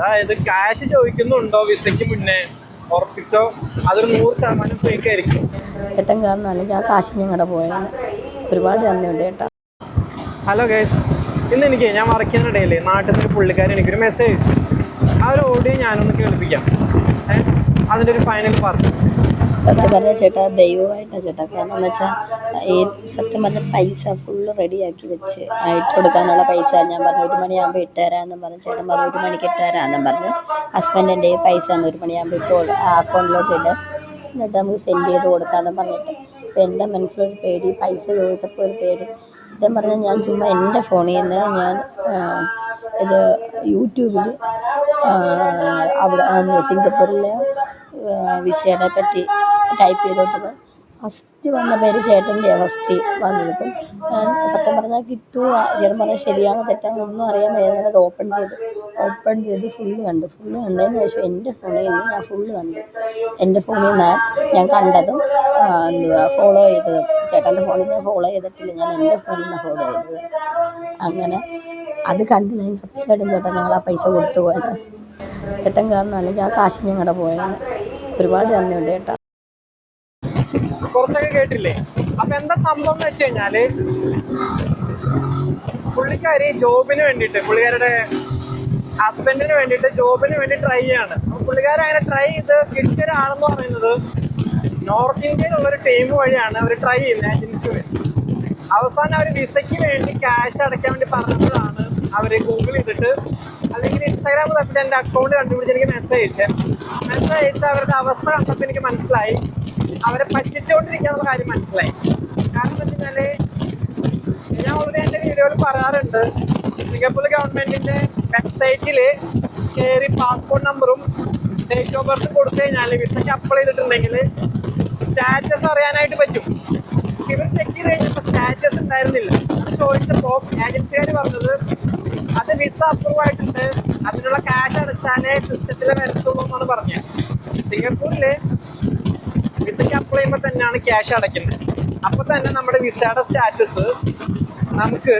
അതായത് ക്യാഷ് ചോദിക്കുന്നുണ്ടോ വിസയ്ക്ക് മുന്നേ? ഉറപ്പിച്ചോ? അതൊരു നൂറ് ശതമാനം ഫേക്ക് ആയിരിക്കും. ഏട്ടൻ കാരണം അല്ലെങ്കിൽ ആ കാശ് ഞങ്ങളുടെ പോയാണ് ഒരുപാട് നന്ദിയുണ്ട് ഏട്ടാ ഹലോ ഗൈസ് ഇന്ന് എനിക്ക് ഞാൻ വറക്കുന്നതിനിടയിൽ നാട്ടിൽ നിന്ന് പുള്ളിക്കാരൻ എനിക്കൊരു മെസ്സേജ് അയച്ചു. ആ ഒരു ഓഡിയോ ഞാനൊന്ന് കേൾപ്പിക്കാം. അതിന്റെ ഒരു ഫൈനൽ പാർട്ട് സത്യം പറഞ്ഞ ചേട്ടാ ദൈവമായിട്ടാണ് ചേട്ടാ. കാരണം എന്ന് വെച്ചാൽ സത്യം പറഞ്ഞ പൈസ ഫുള്ള് റെഡിയാക്കി വെച്ച് ആയിട്ട് കൊടുക്കാനുള്ള പൈസ ഞാൻ പറഞ്ഞു ഒരു മണിയാകുമ്പോൾ ഇട്ടുതരാമെന്നും പറഞ്ഞു ചേട്ടൻ പറഞ്ഞു ഒരു മണിക്ക് ഇട്ടുതരാമെന്നും പറഞ്ഞു. ഹസ്ബൻഡിന്റെ പൈസ ഒരു മണിയാകുമ്പോൾ ഇട്ട് അക്കൗണ്ടിലോട്ട് ഇട്ട് എന്നിട്ട് നമുക്ക് സെൻഡ് ചെയ്ത് കൊടുക്കാമെന്ന് പറഞ്ഞിട്ട്. അപ്പോൾ എന്റെ മനസ്സിലൊരു പേടി പൈസ ചോദിച്ചപ്പോൾ ഒരു പേടി. ഇതെന്ന് പറഞ്ഞാൽ ഞാൻ ചുമ്മാ എന്റെ ഫോണിൽ നിന്ന് ഞാൻ ഇത് യൂട്യൂബിൽ അവിടെ സിംഗപ്പൂരിലെ വിസയുടെ പറ്റി ടൈപ്പ് ചെയ്തോട്ട് ഫസ്റ്റ് വന്ന പേര് ചേട്ടന്റെ ഫസ്റ്റ് വന്നത് ഞാൻ സത്യം പറഞ്ഞാൽ കിട്ടുമോ ചേട്ടൻ പറഞ്ഞാൽ ശരിയാണോ തെറ്റാണോ ഒന്നും അറിയാൻ വയ്യാതെ അത് ഓപ്പൺ ചെയ്ത് ഓപ്പൺ ചെയ്ത് ഫുള്ള് കണ്ടു. ഫുള്ള് കണ്ടതിന് ശേഷം എന്റെ ഫോണിൽ നിന്ന് ഞാൻ ഫുള്ള് കണ്ടു. എന്റെ ഫോണിൽ നിന്ന് ഞാൻ കണ്ടതും എന്തുവാ ഫോളോ ചെയ്തതും. ചേട്ടന്റെ ഫോണിൽ നിന്ന് ഫോളോ ചെയ്തിട്ടില്ല ഞാൻ എന്റെ ഫോണിൽ നിന്ന് ഫോളോ ചെയ്തത്. അങ്ങനെ അത് കണ്ടില്ല ഞാൻ സത്യമായിട്ടും ചേട്ടൻ ഞങ്ങൾ ആ പൈസ കൊടുത്തു പോയത്. ചേട്ടൻ കാരണം അല്ലെങ്കിൽ ആ കാശ് ഞങ്ങളുടെ പോയാണ് ഒരുപാട് നന്ദിയുണ്ട് ചേട്ടാ. കുറച്ചൊക്കെ കേട്ടില്ലേ? അപ്പൊ എന്താ സംഭവം എന്ന് വെച്ച് കഴിഞ്ഞാൽ പുള്ളിക്കാരി ജോബിന് വേണ്ടിയിട്ട് പുള്ളിക്കാരുടെ ഹസ്ബൻഡിന് വേണ്ടിയിട്ട് ജോബിന് വേണ്ടി ട്രൈ ചെയ്യാണ്. അപ്പൊ പുള്ളിക്കാരൻ അങ്ങനെ ട്രൈ ചെയ്ത് കിട്ടിയ ഒരാളെന്ന് പറയുന്നത് നോർത്ത് ഇന്ത്യയിലുള്ള ഒരു ടീം വഴിയാണ് അവർ ട്രൈ ചെയ്യുന്നത് ഏജൻസി വഴി. അവസാനം അവർ വിസയ്ക്ക് വേണ്ടി ക്യാഷ് അടയ്ക്കാൻ വേണ്ടി പറഞ്ഞപ്പോഴാണ് അവർ ഗൂഗിൾ ചെയ്തിട്ട് അല്ലെങ്കിൽ ഇൻസ്റ്റാഗ്രാം തപ്പിട്ട് എന്റെ അക്കൗണ്ട് കണ്ടുപിടിച്ച് എനിക്ക് മെസ്സേജ് അയച്ചേ. മെസ്സേജ് അയച്ച അവരുടെ അവസ്ഥ കണ്ടപ്പോൾ എനിക്ക് മനസ്സിലായി. അവരെ പറ്റിച്ചോണ്ടിരിക്കാന്നുള്ള കാര്യം മനസ്സിലായി. കാരണം എന്താ വെച്ചാൽ ഞാൻ ഓൾറെഡി എന്റെ വീഡിയോയിൽ പറയാറുണ്ട് സിംഗപ്പൂർ ഗവൺമെന്റിന്റെ വെബ്സൈറ്റിൽ കയറി പാസ്പോർട്ട് നമ്പറും ഡേറ്റ് ഓഫ് ബർത്ത് കൊടുത്തു കഴിഞ്ഞാൽ വിസയ്ക്ക് അപ്ലൈ ചെയ്തിട്ടുണ്ടെങ്കിൽ സ്റ്റാറ്റസ് അറിയാനായിട്ട് പറ്റും. ഇവർ ചെക്ക് ചെയ്ത് കഴിഞ്ഞപ്പോൾ സ്റ്റാറ്റസ് ഉണ്ടായിരുന്നില്ല. അത് ചോദിച്ചപ്പോൾ ഏജൻസിക്കാർ പറഞ്ഞത് അത് വിസ അപ്രൂവ് ആയിട്ടുണ്ട്. അതിനുള്ള ക്യാഷ് അടച്ചാലേ സിസ്റ്റത്തിൽ വരത്തുള്ളൂ എന്നാണ് പറഞ്ഞത്. സിംഗപ്പൂരിൽ വിസയ്ക്ക് അപ്ലൈ ചെയ്യുമ്പോൾ തന്നെയാണ് ക്യാഷ് അടയ്ക്കുന്നത്. അപ്പോൾ തന്നെ നമ്മുടെ വിസയുടെ സ്റ്റാറ്റസ് നമുക്ക്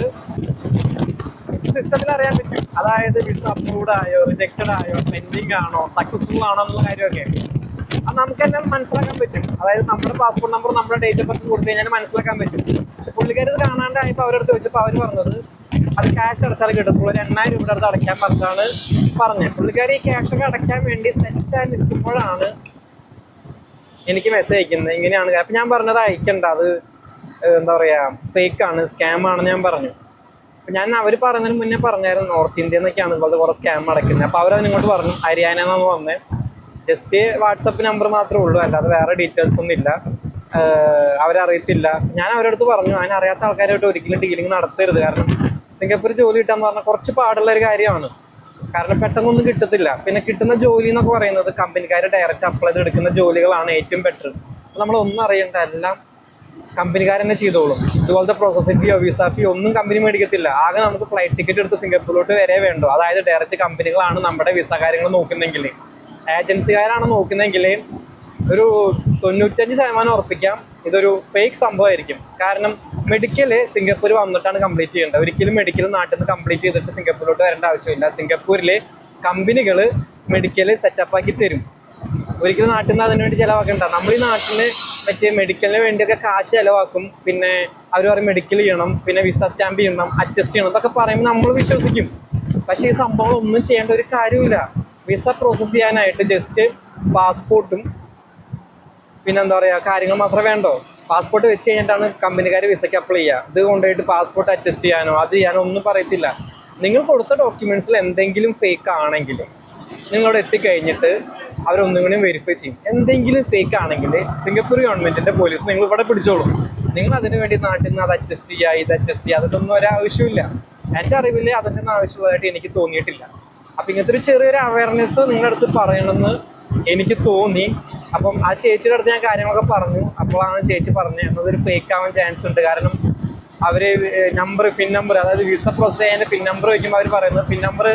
സിസ്റ്റത്തിൽ അറിയാൻ പറ്റും. അതായത് വിസ അപ്രൂവ്ഡ് ആയോ റിജക്റ്റഡ് ആയോ പെൻഡിങ് ആണോ സക്സസ്ഫുൾ ആണോ എന്നുള്ള കാര്യമൊക്കെ. അത് നമുക്ക് തന്നെ മനസ്സിലാക്കാൻ പറ്റും. അതായത് നമ്മുടെ പാസ്പോർട്ട് നമ്പർ നമ്മുടെ ഡേറ്റ് ഓഫ് ബർത്ത് കൊടുത്തു കഴിഞ്ഞാൽ മനസ്സിലാക്കാൻ പറ്റും. പക്ഷെ പുള്ളിക്കാരത് കാണാണ്ടായപ്പോൾ അവരടുത്ത് വെച്ചപ്പോൾ അവർ പറഞ്ഞത് അത് ക്യാഷ് അടച്ചാൽ കിട്ടത്തുള്ളൂ. ഒരു എണ്ണായിരം രൂപയുടെ അടുത്ത് അടയ്ക്കാൻ പറഞ്ഞാണ് പറഞ്ഞത് പുള്ളിക്കാർ ഈ ക്യാഷ് ഒക്കെ അടയ്ക്കാൻ വേണ്ടി സെറ്റായി നിൽക്കുമ്പോഴാണ് എനിക്ക് മെസ്സേജ് അയക്കുന്നത്. ഇങ്ങനെയാണ്. അപ്പം ഞാൻ പറഞ്ഞത് അയക്കണ്ട. അത് എന്താ പറയുക ഫേക്കാണ് ആണ് സ്കാം ആണെന്ന് ഞാൻ പറഞ്ഞു. അപ്പം ഞാൻ അവർ പറയുന്നതിന് മുന്നേ പറഞ്ഞായിരുന്നു നോർത്ത് ഇന്ത്യ എന്നൊക്കെയാണ് ഇതുപോലത്തെ കുറേ സ്കാം അടയ്ക്കുന്നത് അപ്പോൾ അവരത് ഇങ്ങോട്ട് പറഞ്ഞു. ഹരിയാന എന്നാണ് ജസ്റ്റ് വാട്സപ്പ് നമ്പർ മാത്രമേ ഉള്ളൂ. അല്ലാതെ വേറെ ഡീറ്റെയിൽസ് ഒന്നും ഇല്ല. അവരറിയത്തില്ല. ഞാൻ അവരടുത്ത് പറഞ്ഞു. ഞാൻ അറിയാത്ത ആൾക്കാരായിട്ട് ഒരിക്കലും ഡീലിംഗ് നടത്തരുത്. കാരണം സിംഗപ്പൂർ ജോലി കിട്ടാന്ന് പറഞ്ഞാൽ കുറച്ച് പാടുള്ള ഒരു കാര്യമാണ്. കാരണം പെട്ടെന്നൊന്നും കിട്ടത്തില്ല. പിന്നെ കിട്ടുന്ന ജോലി എന്നൊക്കെ പറയുന്നത് കമ്പനിക്കാർ ഡയറക്റ്റ് അപ്ലൈ ചെയ്ത് എടുക്കുന്ന ജോലികളാണ് ഏറ്റവും ബെറ്റർ നമ്മൾ ഒന്നും അറിയണ്ട എല്ലാം കമ്പനിക്കാർ തന്നെ ചെയ്തോളും. ഇതുപോലത്തെ പ്രോസസ്സിംഗ് ഫീയോ വിസ ഫീ ഒന്നും കമ്പനി മേടിക്കത്തില്ല. ആകെ നമുക്ക് ഫ്ലൈറ്റ് ടിക്കറ്റ് എടുത്ത് സിംഗപ്പൂരിലോട്ട് വരെ വേണ്ടോ. അതായത് ഡയറക്റ്റ് കമ്പനികളാണ് നമ്മുടെ വിസ കാര്യങ്ങൾ നോക്കുന്നെങ്കിൽ ഏജൻസിക്കാരാണ് നോക്കുന്നെങ്കിൽ ഒരു തൊണ്ണൂറ്റഞ്ച് ശതമാനം ഉറപ്പിക്കാം. ഇതൊരു ഫേക്ക് സംഭവമായിരിക്കും. കാരണം മെഡിക്കൽ സിംഗപ്പൂർ വന്നിട്ടാണ് കംപ്ലീറ്റ് ചെയ്യേണ്ടത്. ഒരിക്കലും മെഡിക്കൽ നാട്ടിൽ നിന്ന് കംപ്ലീറ്റ് ചെയ്തിട്ട് സിംഗപ്പൂരിലോട്ട് വരേണ്ട ആവശ്യമില്ല. സിംഗപ്പൂരിലെ കമ്പനികൾ മെഡിക്കൽ സെറ്റപ്പ് ആക്കി തരും. ഒരിക്കലും നാട്ടിൽ നിന്ന് അതിനുവേണ്ടി ചിലവാക്കണ്ട. നമ്മൾ ഈ നാട്ടിൽ മറ്റേ മെഡിക്കലിന് വേണ്ടിയൊക്കെ കാശ് ചിലവാക്കും. പിന്നെ അവർ പറയും മെഡിക്കൽ ചെയ്യണം. പിന്നെ വിസ സ്റ്റാമ്പ് ചെയ്യണം അഡ്ജസ്റ്റ് ചെയ്യണം എന്നൊക്കെ പറയുമ്പോൾ നമ്മൾ വിശ്വസിക്കും. പക്ഷേ ഈ സംഭവം ഒന്നും ചെയ്യേണ്ട ഒരു കാര്യമില്ല വിസ പ്രോസസ്സ് ചെയ്യാനായിട്ട് ജസ്റ്റ് പാസ്പോർട്ടും പിന്നെ എന്താ പറയുക കാര്യങ്ങൾ മാത്രമേ വേണ്ടോ? പാസ്പോർട്ട് വെച്ച് കഴിഞ്ഞിട്ടാണ് കമ്പനിക്കാർ വിസയ്ക്ക് അപ്ലൈ ചെയ്യുക. ഇത് കൊണ്ടുപോയിട്ട് പാസ്പോർട്ട് അഡ്ജസ്റ്റ് ചെയ്യാനോ അത് ചെയ്യാനോ ഒന്നും പറയത്തില്ല. നിങ്ങൾ കൊടുത്ത ഡോക്യുമെന്റ്സിൽ എന്തെങ്കിലും ഫേക്ക് ആണെങ്കിൽ നിങ്ങളവിടെ എത്തിക്കഴിഞ്ഞിട്ട് അവരൊന്നും കൂടി വെരിഫൈ ചെയ്യും. എന്തെങ്കിലും ഫേക്ക് ആണെങ്കിൽ സിംഗപ്പൂർ ഗവൺമെന്റിന്റെ പോലീസ് നിങ്ങൾ ഇവിടെ പിടിച്ചോളും. നിങ്ങൾ അതിന് വേണ്ടി നാട്ടിൽ നിന്ന് അത് അഡ്ജസ്റ്റ് ചെയ്യുക ഇത് അഡ്ജസ്റ്റ് ചെയ്യുക അതിലൊന്നും ഒരു ആവശ്യമില്ല എന്റെ അറിവിൽ അതിന്റെ ആവശ്യമുള്ളതായിട്ട് എനിക്ക് തോന്നിയിട്ടില്ല. അപ്പം ഇങ്ങനത്തെ ഒരു ചെറിയൊരു അവയർനെസ് നിങ്ങളുടെ അടുത്ത് പറയണമെന്ന് എനിക്ക് തോന്നി. അപ്പം ആ ചേച്ചിയുടെ അടുത്ത് ഞാൻ കാര്യങ്ങളൊക്കെ പറഞ്ഞു. അപ്പോഴാണ് ചേച്ചി പറഞ്ഞത് എന്നതൊരു ഫേക്ക് ആവാൻ ചാൻസ് ഉണ്ട്. കാരണം അവർ നമ്പർ പിൻ നമ്പർ അതായത് വിസ പ്രോസസ് ചെയ്യാൻ പിൻ നമ്പർ വയ്ക്കുമ്പോൾ അവർ പറയുന്നത് പിൻ നമ്പർ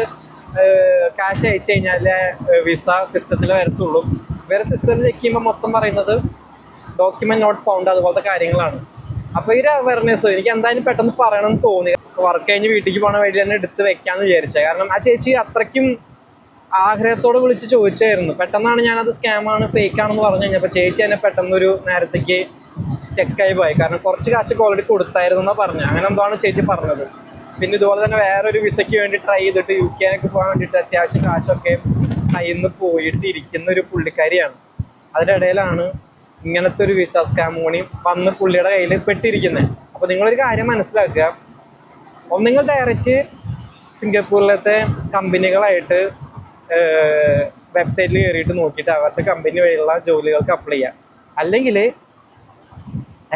ക്യാഷ് അയച്ചു കഴിഞ്ഞാൽ വിസ സിസ്റ്റത്തിൽ വരത്തുള്ളൂ. വേറെ സിസ്റ്റത്തിൽ ചെക്ക് ചെയ്യുമ്പോൾ മൊത്തം പറയുന്നത് ഡോക്യുമെന്റ് നോട്ട് ഫൗണ്ട് അതുപോലത്തെ കാര്യങ്ങളാണ്. അപ്പോൾ ഈ അവയർനെസ് എനിക്ക് എന്തായാലും പെട്ടെന്ന് പറയണമെന്ന് തോന്നി. വർക്ക് കഴിഞ്ഞ് വീട്ടിലേക്ക് പോകണ വഴി തന്നെ എടുത്ത് വെക്കാമെന്ന് വിചാരിച്ചത് കാരണം ആ ചേച്ചി അത്രയ്ക്കും ആഗ്രഹത്തോടെ വിളിച്ച് ചോദിച്ചായിരുന്നു. പെട്ടെന്നാണ് ഞാനത് സ്കാമാണ് ഫേക്ക് ആണെന്ന് പറഞ്ഞു കഴിഞ്ഞപ്പോൾ ചേച്ചി എന്നെ പെട്ടെന്നൊരു നേരത്തേക്ക് സ്റ്റെക്കായി പോയി. കാരണം കുറച്ച് കാശ് ഓൾറെഡി കൊടുത്തായിരുന്നു എന്നാണ് പറഞ്ഞത്. അങ്ങനെ എന്താണ് ചേച്ചി പറഞ്ഞത്? പിന്നെ ഇതുപോലെ തന്നെ വേറൊരു വിസയ്ക്ക് വേണ്ടി ട്രൈ ചെയ്തിട്ട് യു കെനൊക്കെ പോകാൻ വേണ്ടിയിട്ട് അത്യാവശ്യം കാശൊക്കെ കയ്യിൽ നിന്ന് പോയിട്ട് ഇരിക്കുന്ന ഒരു പുള്ളിക്കാരിയാണ്. അതിന്റെ ഇടയിലാണ് ഇങ്ങനത്തെ ഒരു വിസ സ്കാം കൂടി വന്ന് പുള്ളിയുടെ കയ്യിൽ പെട്ടിരിക്കുന്നത് അപ്പോൾ നിങ്ങളൊരു കാര്യം മനസ്സിലാക്കുക. ഒന്നുങ്ങൾ ഡയറക്റ്റ് സിംഗപ്പൂരിലത്തെ കമ്പനികളായിട്ട് വെബ്സൈറ്റിൽ കയറിയിട്ട് നോക്കിയിട്ട് അവരുടെ കമ്പനി വഴിയുള്ള ജോലികൾക്ക് അപ്ലൈ ചെയ്യാം. അല്ലെങ്കിൽ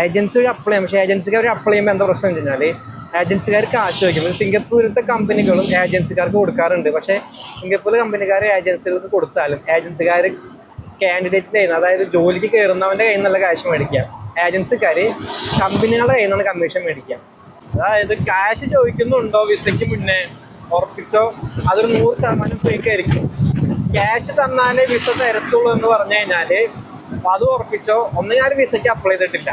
ഏജൻസി വഴി അപ്ലൈ ചെയ്യാം. പക്ഷേ ഏജൻസിക്കാർ അപ്ലൈ ചെയ്യുമ്പോൾ എന്താ പ്രശ്നം വെച്ച് കഴിഞ്ഞാൽ ഏജൻസിക്കാർ കാശ് വയ്ക്കും സിംഗപ്പൂരിലത്തെ കമ്പനികളും ഏജൻസിക്കാർക്ക് കൊടുക്കാറുണ്ട്. പക്ഷേ സിംഗപ്പൂർ കമ്പനിക്കാർ ഏജൻസികൾക്ക് കൊടുത്താലും ഏജൻസിക്കാർ കാൻഡിഡേറ്റിന്റെ കയ്യിൽ അതായത് ജോലിക്ക് കയറുന്നവന്റെ കയ്യിൽ നിന്നുള്ള കാശ് മേടിക്കാം ഏജൻസിക്കാർ കമ്പനികളുടെ കയ്യിൽ നിന്നാണ് കമ്മീഷൻ മേടിക്കാം അതായത് കാശ് ചോദിക്കുന്നുണ്ടോ വിസയ്ക്ക് മുന്നേ? ഉറപ്പിച്ചോ? അതൊരു നൂറ് ശതമാനം ഫേക്ക് ആയിരിക്കും. ക്യാഷ് തന്നാലേ വിസ തരത്തുള്ളൂ എന്ന് പറഞ്ഞു കഴിഞ്ഞാൽ അത് ഉറപ്പിച്ചോ? ഒന്ന് ഞാൻ വിസയ്ക്ക് അപ്ലൈ ചെയ്തിട്ടില്ല.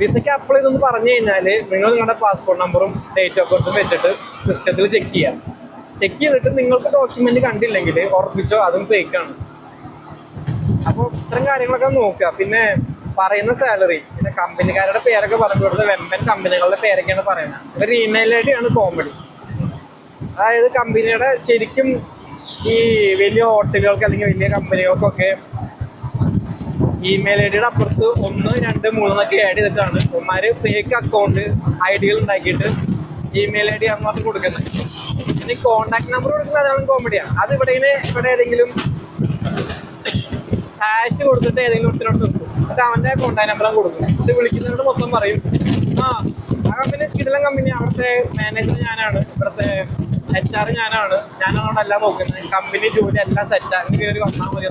വിസയ്ക്ക് അപ്ലൈ ചെയ്തെന്ന് പറഞ്ഞു കഴിഞ്ഞാൽ നിങ്ങൾ നിങ്ങളുടെ പാസ്പോർട്ട് നമ്പറും ഡേറ്റ് ഓഫ് ബർത്തും വെച്ചിട്ട് സിസ്റ്റത്തിൽ ചെക്ക് ചെയ്യാം. ചെക്ക് ചെയ്തിട്ട് നിങ്ങൾക്ക് ഡോക്യുമെന്റ് കണ്ടില്ലെങ്കിൽ ഉറപ്പിച്ചോ? അതും ഫേക്ക് ആണ്. അപ്പോൾ ഇത്തരം കാര്യങ്ങളൊക്കെ നോക്കുക. പിന്നെ പറയുന്ന സാലറി പിന്നെ കമ്പനിക്കാരുടെ പേരൊക്കെ പറഞ്ഞു കൊടുത്ത വെമ്പൻ കമ്പനികളുടെ പേരൊക്കെയാണ് പറയുന്നത്. ഇവർ ഇമെയിൽ ഐ കോമഡി അതായത് കമ്പനിയുടെ ശരിക്കും ഈ വലിയ ഹോട്ടലുകൾക്ക് അല്ലെങ്കിൽ വലിയ കമ്പനികൾക്കൊക്കെ ഇമെയിൽ ഐ ഡിയുടെ അപ്പുറത്ത് ഒന്ന് രണ്ട് മൂന്നൊക്കെ ആഡ് ചെയ്തിട്ടാണ് ഉമ്മാര് ഫേക്ക് അക്കൗണ്ട് ഐ ഡികൾ ഉണ്ടാക്കിയിട്ട് ഇമെയിൽ ഐ ഡി ആണെന്ന് പറഞ്ഞ് കൊടുക്കുന്നത്. പിന്നെ കോണ്ടാക്ട് നമ്പർ കൊടുക്കുന്നത് അതാണ് കോമഡിയാണ് അത് ഇവിടെ ഇവിടെ ഏതെങ്കിലും ക്യാഷ് കൊടുത്തിട്ട് ഏതെങ്കിലും ഒത്തിരിയോട്ട് കൊടുക്കും എന്നിട്ട് അവന്റെ കോണ്ടാക്ട് നമ്പർ കൊടുക്കും ഇത് വിളിക്കുന്നവരോട് മൊത്തം പറയും ആ ആ കമ്പനി കിടലം കമ്പനി അവിടുത്തെ മാനേജർ ഞാനാണ്. ഇവിടുത്തെ എച്ച് ആർ ഞാനാണ്. ഞാനാണ് എല്ലാം നോക്കുന്നത്. കമ്പനി ജോലി എല്ലാം സെറ്റ് അങ്ങനെ കയറി വന്നാൽ മതി.